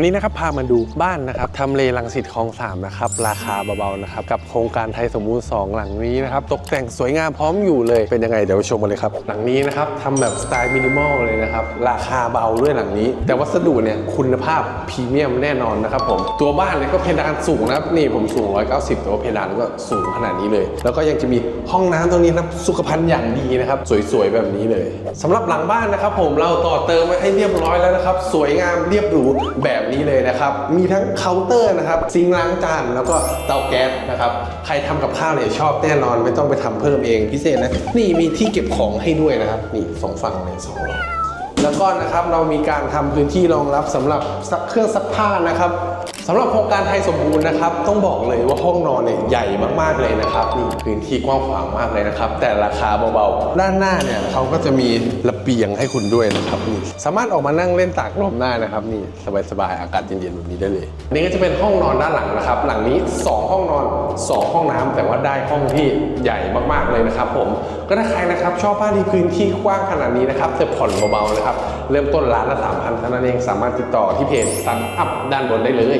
วันนี้นะครับพามาดูบ้านนะครับทำเลรังสิตคลองสามนะครับราคาเบาๆนะครับกับโครงการไทยสมบูรณ์2หลังนี้นะครับตกแต่งสวยงามพร้อมอยู่เลยเป็นยังไงเดี๋ยวไปชมกันเลยครับหลังนี้นะครับทำแบบสไตล์มินิมอลเลยนะครับราคาเบาด้วยหลังนี้ แต่วัสดุเนี่ยคุณภาพพรีเมียมแน่นอนนะครับผมตัวบ้านเนี่ยก็เพดานสูงนะครับนี่ผมสูง 190แต่ว่าเพดานก็สูงขนาดนี้เลย แล้วก็ยังจะมีห้องน้ำตรงนี้นะสุขภัณฑ์อย่างดีนะครับสวยๆแบบนี้เลยสำหรับหลังบ้านนะครับผมเราต่อเติมไว้ให้เรียบร้อยแล้วนะครับสวยงามเรียบหรูแบบนี้เลยนะครับ มีทั้งเคาน์เตอร์นะครับซิงล้างจานแล้วก็เตาแก๊สนะครับใครทำกับข้าวเนี่ยชอบแน่นอนไม่ต้องไปทำเพิ่มเองพิเศษนะนี่มีที่เก็บของให้ด้วยนะครับนี่สองฝั่งเลยสองรอ แล้วก็นะครับเรามีการทำพื้นที่รองรับสำหรับเครื่องซักผ้านะครับสำหรับโครงการไทยสมบูรณ์นะครับ ต้องบอกเลยว่าห้องนอนเนี่ยใหญ่มากๆเลยนะครับนี่พื้นที่กว้างขวางมากเลยนะครับ แต่ราคาเบาๆด้านหน้าเนี่ยเขาก็จะมีระเบียงให้คุณด้วยนะครับนี่สามารถออกมานั่งเล่นตากลมได้นะครับ นี่สบายๆอากาศเย็นๆแบบนี้ได้เลยนี่ก็จะเป็นห้องนอนด้านหลังนะครับ หลังนี้ 2 ห้องนอน 2 ห้องน้ำแต่ว่าได้ห้องที่ใหญ่มากๆเลยนะครับ ผมก็ถ้าใครนะครับชอบบ้านที่พื้นที่กว้างขนาดนี้นะครับแต่ผ่อนเบาๆนะครับับ เริ่มต้นร้านละสามพันเท่านั้นเองสามารถติดต่อที่เพจสตาร์ทอัพด้านบนได้เลย